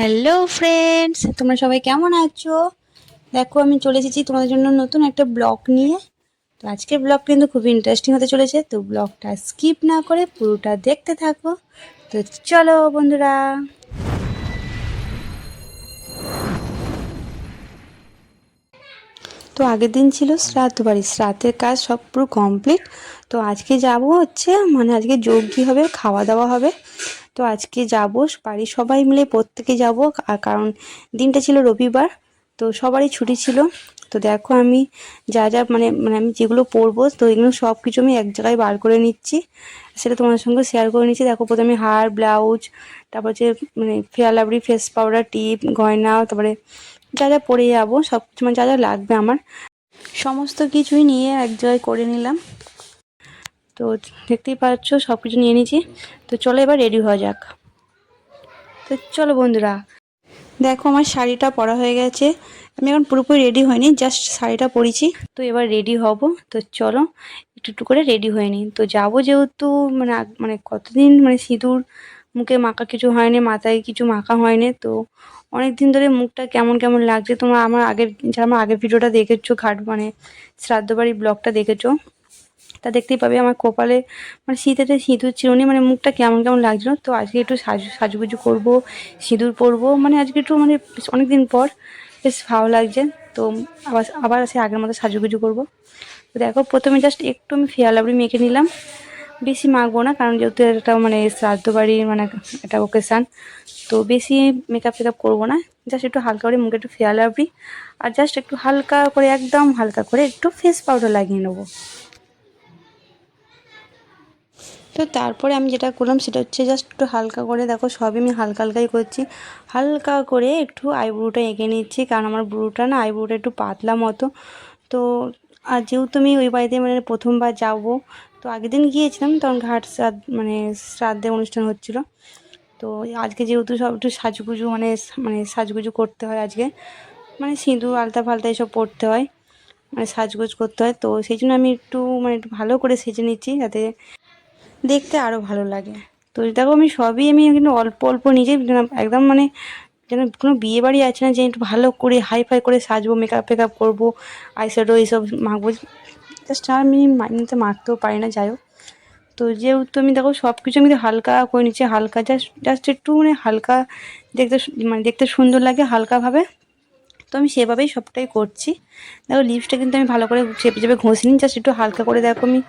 Hello friends তোমরা সবাই কেমন আছো? দেখো, আমি চলে এসেছি তোমাদের জন্য নতুন একটা ব্লগ নিয়ে। তো আজকের ব্লগ কিন্তু খুবই ইন্টারেস্টিং হতে চলেছে। তো ব্লগটা স্কিপ না করে পুরোটা দেখতে থাকো। তো চলো, বন্ধুরা। তো আগের দিন ছিল শ্রাদ্ধ বাড়ি। শ্রাদ্ধের কাজ সব পুরো কমপ্লিট তো আজকে যাব হচ্ছে মানে আজকে যজ্ঞি হবে, খাওয়া দাওয়া হবে। তো আজকে যাব, বাড়ির সবাই মিলে প্রত্যেকে যাব, আর কারণ দিনটা ছিল রবিবার, তো সবারই ছুটি ছিল। তো দেখো আমি যা যা মানে মানে আমি যেগুলো পরবো, তো এগুলো সব কিছু আমি এক জায়গায় বার করে নিচ্ছি। সেটা তোমাদের সঙ্গে শেয়ার করে নিচ্ছি। দেখো প্রথমে হার, ব্লাউজ, তারপর হচ্ছে মানে ফেয়ার লাভলি ফেস পাউডার টিপ গয়না, তারপরে যা যা পরে যাব সব কিছু মানে যা যা লাগবে আমার। সমস্ত কিছুই নিয়ে এক জায়গায় করে নিলাম। তো দেখতেই পাচ্ছ সব কিছু নিয়ে নিয়েছি তো চলো এবার রেডি হওয়া যাক। তো চলো বন্ধুরা, দেখো আমার শাড়িটা পরা হয়ে গেছে। আমি এখন পুরোপুরি রেডি হয়নি জাস্ট শাড়িটা পরেছি। তো এবার রেডি হব। তো চলো, একটু একটু করে রেডি হয়ে নিই। তো যাব যেহেতু মানে মানে কতদিন মানে সিঁদুর, মুখে মাখা কিছু হয়নি, মাথায় কিছু মাখা হয়নি। তো অনেক দিন ধরে মুখটা কেমন কেমন লাগছে, তোমরা আমার আগের যারা আমার আগের ভিডিওটা দেখেছ, ঘাট মানে শ্রাদ্ধ বাড়ির ব্লগটা দেখেছ তা দেখতেই পাবে আমার কপালে। মানে শীতেতে সিঁদুর চিরুনি মানে মুখটা কেমন কেমন লাগছিল। তো আজকে একটু সাজু, সাজুগুজু করব, সিঁদুর পরবো। মানে আজকে একটু মানে বেশ অনেক দিন পর বেশ ভালো লাগছে। তো আবার আবার সে আগের মতো সাজুগুজু করব। তো দেখো, প্রথমে জাস্ট একটু আমি ফেয়ার লাভলি মেখে নিলাম। বেশি মাখবো না, কারণ যেহেতু এটা মানে শ্রাদ্ধ বাড়ির মানে একটা ওকেশান তো বেশি মেকআপ ফেকআপ করব না। জাস্ট একটু হালকা করে মুখে একটু ফেয়ার লাভলি আর জাস্ট একটু হালকা করে, একদম হালকা করে একটু ফেস পাউডার লাগিয়ে নেব। তো তারপরে আমি যেটা করলাম সেটা হচ্ছে জাস্ট একটু হালকা করে, দেখো সবই আমি হালকা হালকাই করছি। হালকা করে একটু আইব্রোটা এঁকে নিচ্ছি, কারণ আমার ব্রুটা না আইব্রোটা একটু পাতলা মতো। তো, আর যেহেতু আমি ওই বাড়িতে মানে প্রথমবার যাব, তো আগের দিন গিয়েছিলাম, তখন ঘাট শ্রাদ্ধ মানে শ্রাদ্ধে অনুষ্ঠান হচ্ছিল। তো আজকে যেহেতু সব একটু সাজুগুজু মানে মানে সাজুগুজু করতে হয় আজকে মানে সিঁদুর, আলতা ফালতা এসব পরতে হয় মানে সাজগোজ করতে হয়। তো সেই জন্য আমি একটু মানে একটু ভালো করে সেজে নিচ্ছি যাতে দেখতে আরও ভালো লাগে। তো দেখো আমি সবই আমি কিন্তু অল্প অল্প নিজেই একদম মানে যেন কোনো বিয়ে বাড়ি আছে না যে একটু ভালো করে হাই ফাই করে সাজবো মেকআপ ফেকআপ করব আইশ্যাডো এইসব মাখবো। জাস্ট আমি মাইন্ডতে মাখতেও পারি না, যাই হোক। তো যেহেতু আমি দেখো সব কিছু আমি হালকা করে নিচ্ছি, হালকা জাস্ট জাস্ট একটু মানে হালকা দেখতে মানে দেখতে সুন্দর লাগে হালকাভাবে। তো আমি সেভাবেই সবটাই করছি। দেখো লিপসটা কিন্তু আমি ভালো করে চেপে চেপে ঘষে নিই জাস্ট একটু হালকা করে দেখো আমি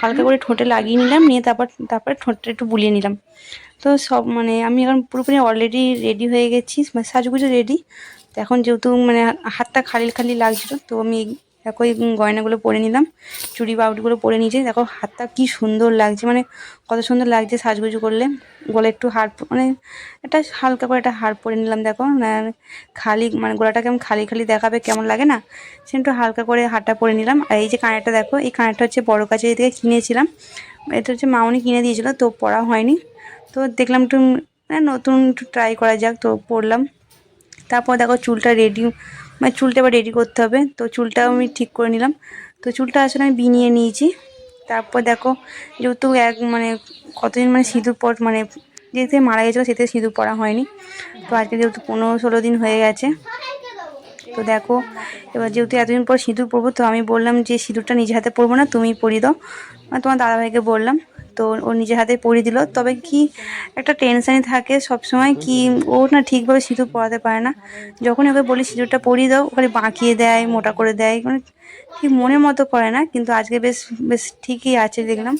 হালকা করে ঠোঁটে লাগিয়ে নিলাম, নিয়ে তারপর, তারপরে ঠোঁটটা একটু বুলিয়ে নিলাম। তো সব মানে আমি এখন পুরোপুরি অলরেডি রেডি হয়ে গেছি মানে সাজগুজো রেডি তো এখন যেহেতু মানে হাতটা খালি খালি লাগছিল, তো আমি দেখো এই গয়নাগুলো পরে নিলাম, চুড়ি বাউটিগুলো পরে নিয়েছি। দেখো হাতটা কি সুন্দর লাগছে মানে কত সুন্দর লাগছে সাজগুজু করলে। গলায় একটু হার মানে একটা হালকা করে একটা হার পরে নিলাম, দেখো। আর খালি মানে গলাটা কেমন খালি খালি দেখাবে কেমন লাগে না? সে একটু হালকা করে হারটা পরে নিলাম। আর এই যে কানেরটা দেখো, এই কানেরটা হচ্ছে বড় কাছে এদিকে কিনেছিলাম। এটা হচ্ছে মাউনি কিনে দিয়েছিলো, তো পরা হয়নি। তো দেখলাম একটু মানে নতুন একটু ট্রাই করা যাক, তো পরলাম। তারপর দেখো চুলটা রেডি মানে চুলটা এবার রেডি করতে হবে। তো চুলটাও আমি ঠিক করে নিলাম। তো চুলটা আসলে আমি বিনিয়ে নিয়েছি। তারপর দেখো, যেহেতু এক মানে কতদিন মানে সিঁদুর পর মানে যে থেকে মারা গেছিল সে থেকে সিঁদুর পরা হয়নি। তো আজকে যেহেতু পনেরো ষোলো দিন হয়ে গেছে। তো দেখো, এবার যেহেতু এতদিন পর সিঁদুর পরবো, তো আমি বললাম যে সিঁদুরটা নিজে হাতে পরবো না তুমি পরিয়ে দাও। মানে তোমার দাদাভাইকে বললাম। তো ও নিজের হাতে পরিয়ে দিল। তবে কি একটা টেনশানই থাকে সবসময় কি ও না ঠিকভাবে সিঁদুর পরাতে পারে না। যখন ওকে বলি, সিঁদুরটা পরিয়ে দাও। ওখানে বাঁকিয়ে দেয়, মোটা করে দেয়। মানে ঠিক মনের মতো করে না, কিন্তু আজকে বেশ বেশ ঠিকই আছে দেখলাম।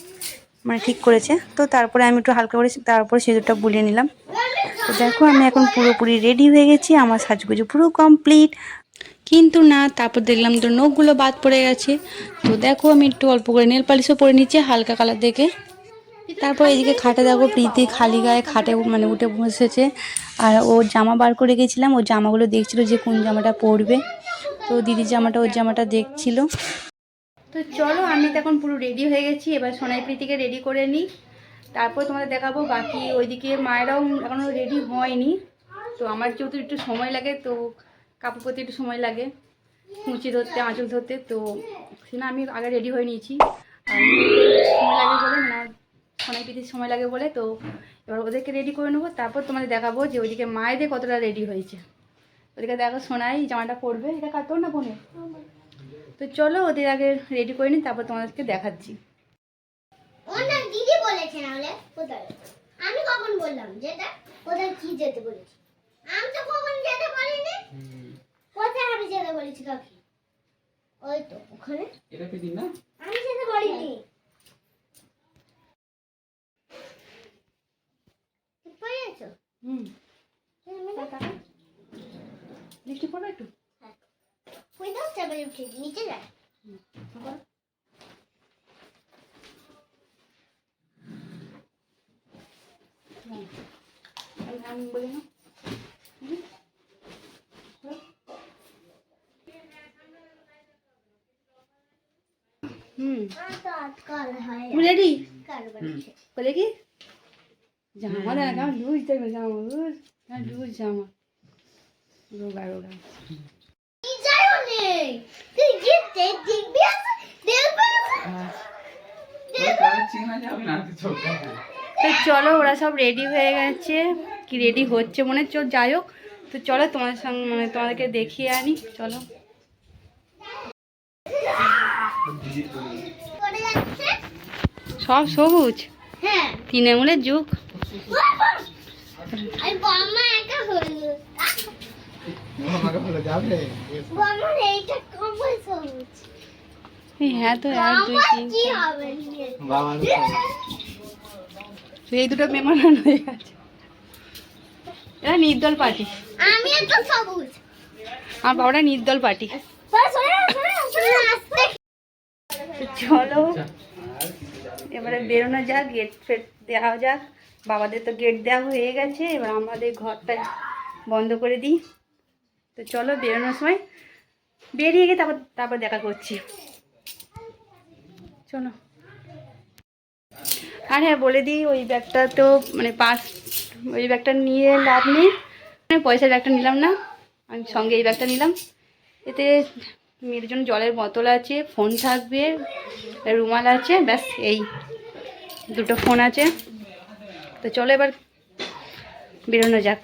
মানে ঠিক করেছে। তো তারপরে আমি একটু হালকা করে, তারপরে সিঁদুরটা বুলিয়ে নিলাম। তো দেখো, আমি এখন পুরোপুরি রেডি হয়ে গেছি। আমার সাজগুজু পুরো কমপ্লিট কিন্তু না, তারপর দেখলাম তো নখগুলো বাদ পড়ে গেছে। তো দেখো, আমি একটু অল্প করে নেল পালিশও পরে নিচ্ছি, হালকা কালার দেখে। তারপর এদিকে খাটে দেখো প্রীতি খালি গায়ে খাটে মানে উঠে বসেছে। আর ওর জামা বার করে গেছিলাম ওর জামাগুলো দেখছিল যে কোন জামাটা পরবে। তো দিদির জামাটা, ওর জামাটা দেখছিল। তো চলো, আমি তো এখন পুরো রেডি হয়ে গেছি। এবার সোনাই প্রীতিকে রেডি করে নিই। তারপর তোমাদের দেখাবো বাকি ওইদিকে মায়েরাও এখনও রেডি হয়নি। তো আমার যেহেতু একটু সময় লাগে, তো কাপড় পরতে একটু সময় লাগে। কুঁচি ধরতে, আঁচল ধরতে, তো সেটা আমি আগে রেডি হয়ে নিয়েছি। আর সময় লাগে বলে মানে সোনাই প্রীতির সময় লাগে বলে তো এবার ওদেরকে রেডি করে নেব। তারপর তোমাদের দেখাবো যে ওইদিকে মায়েদের কতটা রেডি হয়েছে। ওদিকে দেখো সোনাই জামাটা পরবে। এটা কাটো না বোনে তো চলো ওদের আগে রেডি করে নিই তারপর তোমাদেরকে দেখাচ্ছি। দিদি বলেছে নাহলে কোথায়? আমি কখন বললাম যেটা কোথায় কি যেতে বলেছি? আমি তো কখন যেতে বলিনি। কোথায় আমি যেতে বলেছি কাকি? ওই তো ওখানে। এটা পেদিন না? আমি যেতে বলিনি ঠিক পেয়ে গেছো হুম। বৃষ্টি পড়বে একটু। কই দাও চাবে উঠে নিচে যায় আমি- বলি না। হুম রেডি? বলে কি? জামা দেখ লুজ দেখবে জামা লুজ হ্যাঁ লুজ জামা রোগা রোগা তো চলো ওরা সব রেডি হয়ে গেছে কি রেডি হচ্ছে মনে হচ্ছে যাই হোক তো চলো তোমার সঙ্গে মানে তোমাদেরকে দেখিয়ে আনি চলো সব সবুজ হ্যাঁ তিন আঙুলের যুগ হ্যাঁ তো দুই তিন তো এই দুটো মেহমান হয়ে গেছে এরা নির্দল পার্টি আমি তো সবুজ আমার বাবাটা নির্দল পার্টি সরে সরে সরে সরে আস্তে তো চলো এবারে বেরোনো যাক গেট ফেট দেওয়া যাক বাবাদের তো গেট দেওয়া হয়ে গেছে, এবার আমাদের ঘরটা বন্ধ করে দিই। তো চলো বেরোনোর সময় বেরিয়ে গিয়ে তারপর তারপর দেখা করছি। চলো। আর হ্যাঁ বলে দিই, ওই ব্যাগটা তো মানে পাঁচ ওই ব্যাগটা নিয়ে লাভ নেই। মানে পয়সার ব্যাগটা নিলাম না, আমি সঙ্গে এই ব্যাগটা নিলাম। এতে মেয়ের জন্য জলের বোতল আছে, ফোন থাকবে, রুমাল আছে, ব্যাস, এই দুটো ফোন আছে। তো চলো এবার বেরোনো যাক।